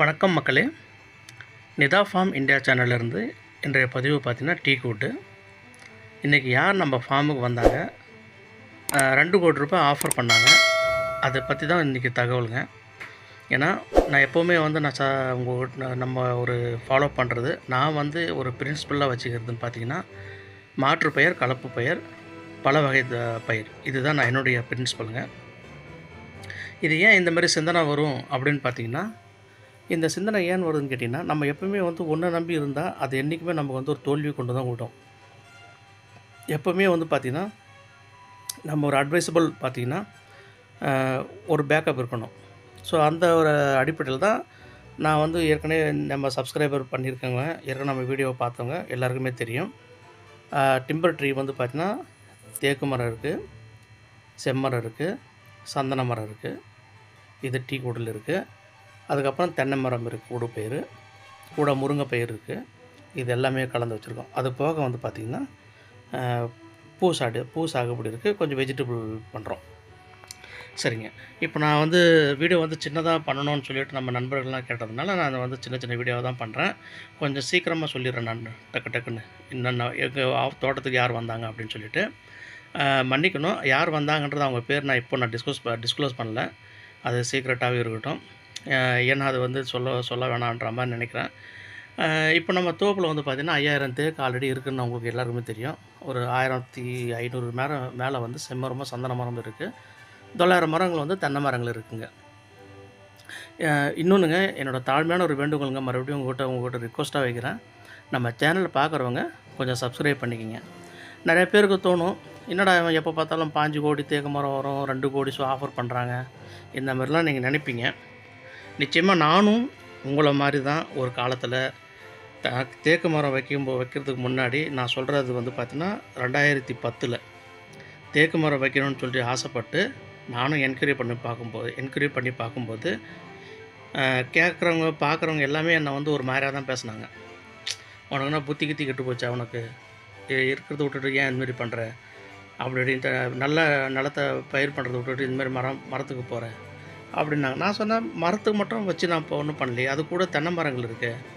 வணக்கம் மக்களே. Nita form India சேனல்லேருந்து இன்றைய பதிவு பார்த்திங்கன்னா டீ கூட்டு. இன்றைக்கி யார் நம்ம ஃபார்முக்கு வந்தாங்க? ரெண்டு கோடி ரூபாய் ஆஃபர் பண்ணாங்க. அதை பற்றி தான் இன்றைக்கி தகவலுங்க. ஏன்னா நான் எப்போவுமே வந்து நான் ச உங்கள் நம்ம ஒரு ஃபாலோ பண்ணுறது நான் வந்து ஒரு பிரின்சிபலாக வச்சுக்கிறதுன்னு பார்த்தீங்கன்னா மாற்று பெயர் கலப்பு பெயர் பல வகை பயிர். இதுதான் நான் என்னுடைய பிரின்சிபலுங்க இது ஏன் இந்த மாதிரி சிந்தனை வரும் அப்படின்னு பார்த்தீங்கன்னா இந்த சிந்தனை ஏன் வருதுன்னு கேட்டிங்கன்னா நம்ம எப்போவுமே வந்து ஒன்றை நம்பி இருந்தால் அது என்றைக்குமே நமக்கு வந்து ஒரு தோல்வி கொண்டு தான் விடும் எப்போவுமே வந்து பார்த்திங்கன்னா நம்ம ஒரு அட்வைசபிள் பார்த்திங்கன்னா ஒரு பேக்கப் இருக்கணும். ஸோ அந்த ஒரு அடிப்படையில் தான் நான் வந்து ஏற்கனவே நம்ம சப்ஸ்கிரைபர் பண்ணியிருக்கவங்க ஏற்கனவே நம்ம வீடியோவை பார்த்தவங்க எல்லாருக்குமே தெரியும். டிம்பர் ட்ரீ வந்து பார்த்திங்கன்னா தேக்கு மரம் இருக்குது செம்மரம் இருக்குது சந்தன மரம் இருக்குது இது டீ கூடல் இருக்குது அதுக்கப்புறம் தென்னை மரம் இருக்குது கூடு பயிர் கூட முருங்கை பயிர் இருக்குது இது எல்லாமே கலந்து வச்சுருக்கோம். அது போக வந்து பார்த்திங்கன்னா பூ சாடு பூ சாகுபடி இருக்குது கொஞ்சம் வெஜிடபிள் பண்ணுறோம் சரிங்க. இப்போ நான் வந்து வீடியோ வந்து சின்னதாக பண்ணணும்னு சொல்லிட்டு நம்ம நண்பர்கள்லாம் கேட்டதுனால நான் வந்து சின்ன சின்ன வீடியோவை தான் பண்ணுறேன் கொஞ்சம் சீக்கிரமாக சொல்லிடுறேன் நான். டக்கு டக்குன்னு. என்னென்ன எங்கள் தோட்டத்துக்கு யார் வந்தாங்க அப்படின்னு சொல்லிட்டு மன்னிக்கணும். யார் வந்தாங்கன்றது அவங்க பேர் நான் இப்போ நான் டிஸ்க்ளோஸ் டிஸ்க்ளோஸ் பண்ணல. அது சீக்ரெட்டாகவே இருக்கட்டும். ஏன்னா அது வந்து சொல்ல சொல்ல வேணான்ற மாதிரி நினைக்கிறேன். இப்போ நம்ம தோப்பில் வந்து பார்த்திங்கன்னா ஐயாயிரம் தேக்கு ஆல்ரெடி இருக்குதுன்னு உங்களுக்கு எல்லாருக்குமே தெரியும். ஒரு ஆயிரத்தி ஐநூறு மேலே மேலே வந்து செம்மரமும் சந்தன மரம் இருக்குது தொள்ளாயிரம் மரங்கள் வந்து தென்னை மரங்கள் இருக்குங்க. இன்னொன்றுங்க என்னோடய தாழ்மையான ஒரு வேண்டுகோளுங்க மறுபடியும் உங்கள்கிட்ட உங்கள்கிட்ட ரிக்வஸ்ட்டாக வைக்கிறேன். நம்ம சேனலில் பார்க்குறவங்க கொஞ்சம் சப்ஸ்கிரைப் பண்ணிக்கோங்க. நிறைய பேருக்கு தோணும் என்னடா இவன் எப்போ பார்த்தாலும் பாஞ்சு கோடி தேக்கு மரம் வரும் ரெண்டு கோடி ஸோ ஆஃபர் பண்ணுறாங்க இந்த மாதிரிலாம் நீங்கள் நினைப்பீங்க. நிச்சயமாக நானும் உங்களை மாதிரி தான் ஒரு காலத்தில் தேக்கு மரம் வைக்கும் வைக்கிறதுக்கு முன்னாடி நான் சொல்கிறது வந்து பார்த்தீங்கன்னா ரெண்டாயிரத்தி பத்தில் தேக்கு மரம் வைக்கணும்னு சொல்லி ஆசைப்பட்டு நானும் என்கொயரி பண்ணி பார்க்கும்போது என்கொயரி பண்ணி பார்க்கும்போது கேட்குறவங்க பார்க்குறவங்க எல்லாமே என்னை வந்து ஒரு மாதிரியாக தான் பேசுனாங்க உனக்குன்னா புத்தி கித்தி கெட்டு போச்சா உனக்கு? இருக்கிறத விட்டுட்டு ஏன் இந்த பண்ணுற அப்படி இப்படின்ட்டு நல்ல நிலத்தை பயிர் பண்ணுறத விட்டுட்டு இந்தமாரி மரம் மரத்துக்கு போகிறேன் அப்படின்னாங்க. நான் சொன்னேன் மரத்துக்கு மட்டும் வச்சு நான் இப்போ ஒன்றும் பண்ணலையே அது கூட தென்னை மரங்கள் இருக்குது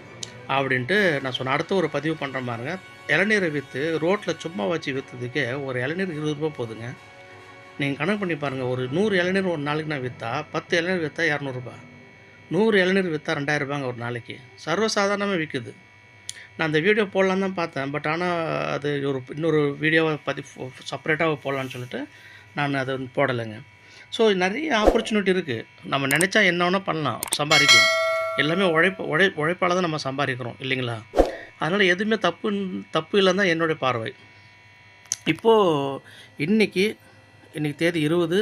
அப்படின்ட்டு நான் சொன்னேன் அடுத்து ஒரு பதிவு பண்ணுற பாருங்க. இளநீரை விற்று ரோட்டில் சும்மா வச்சு விற்றதுக்கே ஒரு இளநீர் இருபது ரூபா போதுங்க. நீங்கள் கணக்கு பண்ணி பாருங்கள் ஒரு நூறு இளநீர் ஒரு நாளைக்கு நான் விற்றா பத்து இளநீர் விற்றா இரநூறுபா நூறு இளநீர் விற்றா ரெண்டாயிரம் ரூபாங்க ஒரு நாளைக்கு. சர்வசாதாரணமாக விற்குது நான் அந்த வீடியோ போடலான்னு தான் பார்த்தேன். பட் ஆனால் அது ஒரு இன்னொரு வீடியோவை பதிவு செப்பரேட்டாக போடலான்னு சொல்லிட்டு நான் அதை போடலைங்க. ஸோ நிறைய ஆப்பர்ச்சுனிட்டி இருக்குது நம்ம நினச்சா என்ன வேணால் பண்ணலாம். சம்பாதிக்கலாம். எல்லாமே உழைப்பு உழை உழைப்பால் தான் நம்ம சம்பாதிக்கிறோம். இல்லைங்களா? அதனால் எதுவுமே தப்பு தப்பு இல்லைன்னு தான் என்னுடைய பார்வை. இப்போது இன்றைக்கி இன்றைக்கி தேதி இருபது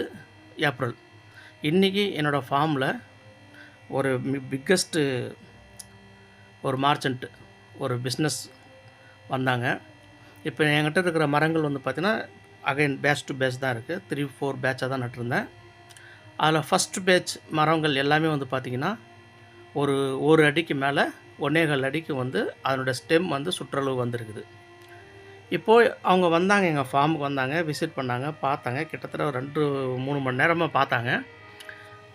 ஏப்ரல். இன்றைக்கி என்னோடய ஃபார்மில் ஒரு பிக்கஸ்ட்டு ஒரு மார்ச்சன்ட்டு ஒரு பிஸ்னஸ் வந்தாங்க. இப்போ என்கிட்ட இருக்கிற மரங்கள் வந்து பார்த்திங்கன்னா அகைன் பேட்ச் டு பேட்ச் தான் இருக்குது த்ரீ ஃபோர் பேட்சாக தான் நட்டிருந்தேன். அதில் ஃபஸ்ட்டு பேட்ச் மரங்கள் எல்லாமே வந்து பார்த்திங்கன்னா ஒரு ஒரு அடிக்கு மேலே ஒன்னேகால் அடிக்கு வந்து அதனோட ஸ்டெம் வந்து சுற்றளவு வந்திருக்குது. இப்போது அவங்க வந்தாங்க எங்கள் ஃபார்முக்கு வந்தாங்க விசிட் பண்ணாங்க பார்த்தாங்க. கிட்டத்தட்ட ஒரு ரெண்டு மூணு மணி நேரமாக பார்த்தாங்க.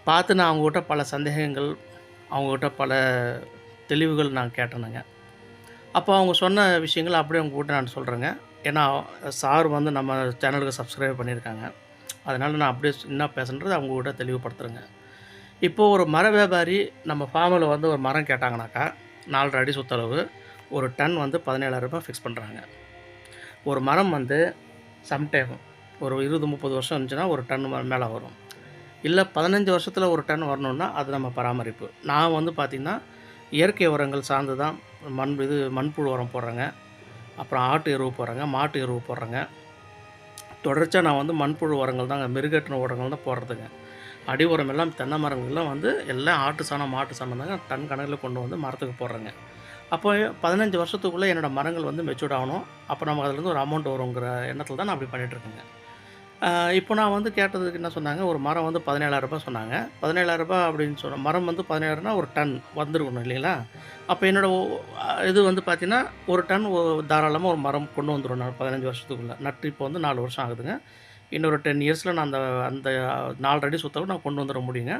பார்த்து நான் அவங்ககிட்ட பல சந்தேகங்கள் அவங்ககிட்ட பல தெளிவுகள் நான் கேட்டேனுங்க. அப்போ அவங்க சொன்ன விஷயங்கள் அப்படியே உங்ககிட்ட நான் சொல்கிறேங்க ஏன்னா சார் வந்து நம்ம சேனலுக்கு சப்ஸ்கிரைப் பண்ணியிருக்காங்க. அதனால் நான் அப்படியே என்ன பேசுன்றது கூட தெளிவுபடுத்துகிறேங்க இப்போது ஒரு மர வியாபாரி நம்ம ஃபார்மில் வந்து ஒரு மரம் கேட்டாங்கனாக்கா நாலரை அடி சுற்றளவு ஒரு டன் வந்து பதினேழாயிரம் ரூபாய் ஃபிக்ஸ் பண்ணுறாங்க ஒரு மரம் வந்து சம்டைம் ஒரு இருபது முப்பது வருஷம் இருந்துச்சுன்னா ஒரு டன் மேலே வரும். இல்லை பதினஞ்சு வருஷத்தில் ஒரு டன் வரணுன்னா அது நம்ம பராமரிப்பு. நான் வந்து பார்த்திங்கன்னா இயற்கை உரங்கள் சார்ந்து தான் மண் இது மண்புழு உரம் போடுறேங்க. அப்புறம் ஆட்டு எருவு போடுறேங்க மாட்டு எருவு போடுறேங்க. தொடர்ச்சியாக நான் வந்து மண்புழு உரங்கள் தாங்க மெருகட்டின உரங்கள் தான் போடுறதுங்க. அடி உரம் எல்லாம் தென்னை மரங்கள்லாம் வந்து எல்லாம் ஆட்டு சாணம் மாட்டு சாணம் தாங்க டன் கணக்கில் கொண்டு வந்து மரத்துக்கு போடுறேங்க. அப்போ பதினஞ்சு வருஷத்துக்குள்ளே என்னோடய மரங்கள் வந்து மெச்சூர்ட் ஆகணும். அப்போ நமக்கு அதுலேருந்து ஒரு அமௌண்ட் வருங்கிற எண்ணத்தில் தான் நான் அப்படி பண்ணிகிட்ருக்கேங்க இப்போ நான் வந்து கேட்டதுக்கு என்ன சொன்னாங்க? ஒரு மரம் வந்து பதினேழாயிரரூபா சொன்னாங்க. பதினேழாயிரரூபா அப்படின்னு சொன்ன மரம் வந்து பதினேழுனா ஒரு டன் வந்துருக்கணும் இல்லைங்களா? அப்போ என்னோடய இது வந்து பார்த்திங்கன்னா ஒரு டன் தாராளமாக ஒரு மரம் கொண்டு வந்துடும் நான் பதினஞ்சு வருஷத்துக்குள்ளே. நட்டு இப்போ வந்து நாலு வருஷம் ஆகுதுங்க. இன்னொரு டென் இயர்ஸில் நான் அந்த அந்த நாலு அடி நான் கொண்டு வந்துட முடியுங்க.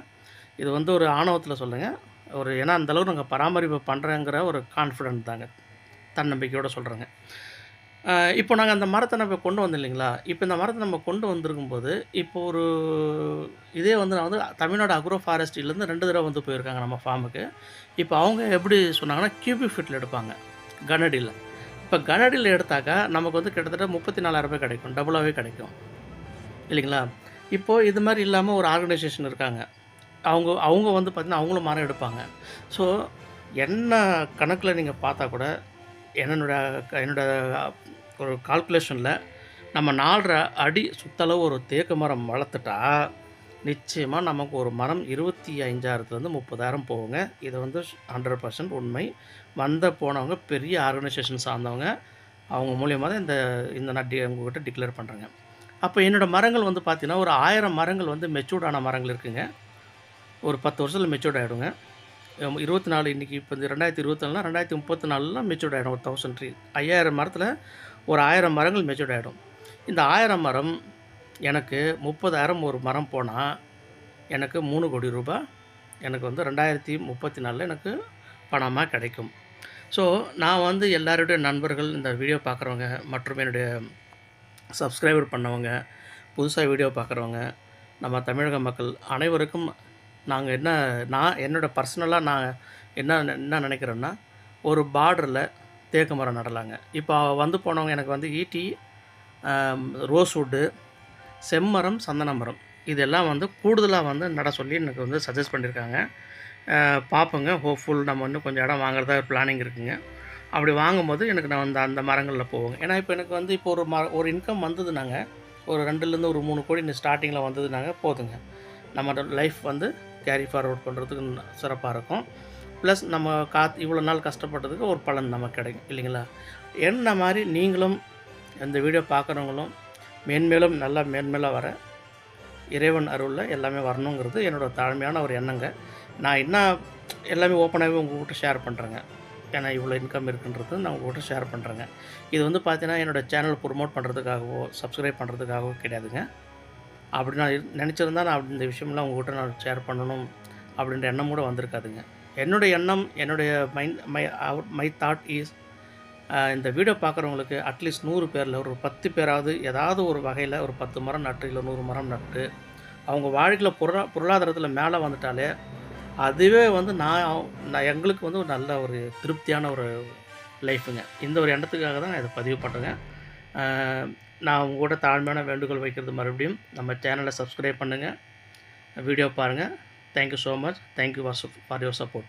இது வந்து ஒரு ஆணவத்தில் சொல்லுங்கள் ஒரு ஏன்னா அந்தளவு நாங்கள் பராமரிப்பு பண்ணுறேங்கிற ஒரு கான்ஃபிடென்ட் தாங்க. தன்னம்பிக்கையோடு சொல்கிறேங்க இப்போ நாங்கள் அந்த மரத்தை நம்ம கொண்டு வந்தோம் இல்லைங்களா? இப்போ இந்த மரத்தை நம்ம கொண்டு வந்திருக்கும் போது இப்போ ஒரு இதே வந்து நான் வந்து தமிழ்நாடு அக்ரோ ஃபாரஸ்ட்லேருந்து ரெண்டு தடவை வந்து போயிருக்காங்க நம்ம ஃபார்முக்கு. இப்போ அவங்க எப்படி சொன்னாங்கன்னா கியூபிக் ஃபீட்டில் எடுப்பாங்க கனடியில் இப்போ கனடியில் எடுத்தாக்கா நமக்கு வந்து கிட்டத்தட்ட முப்பத்தி நாலாயிரம் ரூபாய் கிடைக்கும் டபுளாகவே கிடைக்கும். இல்லைங்களா? இப்போது இது மாதிரி இல்லாமல் ஒரு ஆர்கனைசேஷன் இருக்காங்க. அவங்க அவங்க வந்து பார்த்திங்கன்னா அவங்களும் மரம் எடுப்பாங்க. ஸோ என்ன கணக்கில் நீங்கள் பார்த்தா கூட என்னோட என்னோட ஒரு கால்குலேஷனில் நம்ம நாலரை அடி சுத்தளவு ஒரு தேக்கு மரம் வளர்த்துட்டா நிச்சயமாக நமக்கு ஒரு மரம் இருபத்தி ஐந்தாயிரத்துலேருந்து முப்பதாயிரம் போகுங்க. இது வந்து ஹண்ட்ரட் பர்சன்ட் உண்மை. வந்த போனவங்க பெரிய ஆர்கனைசேஷன் சார்ந்தவங்க அவங்க மூலியமாக தான் இந்த இந்த நான் டி டிக்ளேர் பண்ணுறேங்க அப்போ என்னோடய மரங்கள் வந்து பார்த்திங்கன்னா ஒரு ஆயிரம் மரங்கள் வந்து மெச்சூர்டான மரங்கள் இருக்குங்க. ஒரு பத்து வருஷத்தில் மெச்சூர்ட் ஆகிடுங்க இருபத்தி நாலு இன்றைக்கி இப்போ இந்த ரெண்டாயிரத்தி இருபத்தி நாலுனா ரெண்டாயிரத்தி முப்பத்தி நாலுலாம் மெச்சூர்ட் ஆகிடும் ஒரு தௌசண்ட் ட்ரீ ஐயாயிரம் மரத்தில் ஒரு ஆயிரம் மரங்கள் மெச்சூர்ட் ஆகிடும் இந்த ஆயிரம் மரம் எனக்கு முப்பதாயிரம் ஒரு மரம் போனால் எனக்கு மூணு கோடி ரூபாய் எனக்கு வந்து ரெண்டாயிரத்தி முப்பத்தி நாலில் எனக்கு பணமாக கிடைக்கும். ஸோ நான் வந்து எல்லாருடைய நண்பர்கள் இந்த வீடியோ பார்க்குறவங்க மற்றும் என்னுடைய சப்ஸ்கிரைபர் பண்ணவங்க புதுசாக வீடியோ பார்க்குறவங்க நம்ம தமிழக மக்கள் அனைவருக்கும் நாங்கள் என்ன நான் என்னோடய பர்சனலாக நான் என்ன என்ன நினைக்கிறேன்னா ஒரு பார்டரில் தேக்கு மரம் நடலாங்க. இப்போ வந்து போனவங்க எனக்கு வந்து ஈட்டி ரோஸ்வுட்டு செம்மரம் சந்தன மரம் இதெல்லாம் வந்து கூடுதலாக வந்து நட சொல்லி எனக்கு வந்து சஜஸ்ட் பண்ணியிருக்காங்க பார்ப்போங்க ஹோப்ஃபுல் நம்ம இன்னும் கொஞ்சம் இடம் வாங்குறதா பிளானிங் இருக்குங்க. அப்படி வாங்கும்போது எனக்கு நான் வந்து அந்த மரங்களில் போவோங்க. ஏன்னா இப்போ எனக்கு வந்து இப்போ ஒரு ம ஒரு இன்கம் வந்ததுனாங்க. ஒரு ரெண்டுலேருந்து ஒரு மூணு கோடி இந்த ஸ்டார்டிங்கில் வந்ததுனாங்க போதுங்க. நம்ம லைஃப் வந்து கேரி ஃபார்வர்ட் பண்ணுறதுக்கு சிறப்பாக இருக்கும். ப்ளஸ் நம்ம காத் இவ்வளோ நாள் கஷ்டப்பட்டதுக்கு ஒரு பலன் நமக்கு கிடைக்கும் இல்லைங்களா? என்ன மாதிரி நீங்களும் இந்த வீடியோ பார்க்குறவங்களும் மேன்மேலும் நல்லா மேன்மேலாக வர இறைவன் அருளில் எல்லாமே வரணுங்கிறது என்னோடய தாழ்மையான ஒரு எண்ணங்க. நான் என்ன எல்லாமே ஓப்பனாகவே உங்கள்கிட்ட ஷேர் பண்ணுறேங்க ஏன்னா இவ்வளோ இன்கம் இருக்குன்றது நான் உங்கள்கிட்ட ஷேர் பண்ணுறேங்க இது வந்து பார்த்தீங்கன்னா என்னோடய சேனல் ப்ரொமோட் பண்ணுறதுக்காகவோ சப்ஸ்கிரைப் பண்ணுறதுக்காகவோ கிடையாதுங்க. அப்படி நான் நினச்சிருந்தா நான் அப்படி இந்த விஷயம்லாம் உங்கள்கிட்ட நான் ஷேர் பண்ணணும் அப்படின்ற எண்ணம் கூட வந்திருக்காதுங்க. என்னுடைய எண்ணம் என்னுடைய mind my my thought is இந்த வீடியோ பார்க்குறவங்களுக்கு அட்லீஸ்ட் நூறு பேரில் ஒரு பத்து பேராவது ஏதாவது ஒரு வகையில் ஒரு பத்து மரம் நட்டு இல்லை நூறு மரம் நட்டு அவங்க வாழ்க்கையில் பொருளா பொருளாதாரத்தில் மேலே வந்துட்டாலே அதுவே வந்து நான் நான் எங்களுக்கு வந்து ஒரு நல்ல ஒரு திருப்தியான ஒரு லைஃபுங்க இந்த ஒரு எண்ணத்துக்காக தான் நான் இதை பதிவு பண்ணுறேன் நான் உங்க கூட தாழ்மையான வேண்டுகோள் வைக்கிறது மறுபடியும். நம்ம சேனலை சப்ஸ்கிரைப் பண்ணுங்கள் வீடியோ பாருங்கள் thank you so much thank you for for your support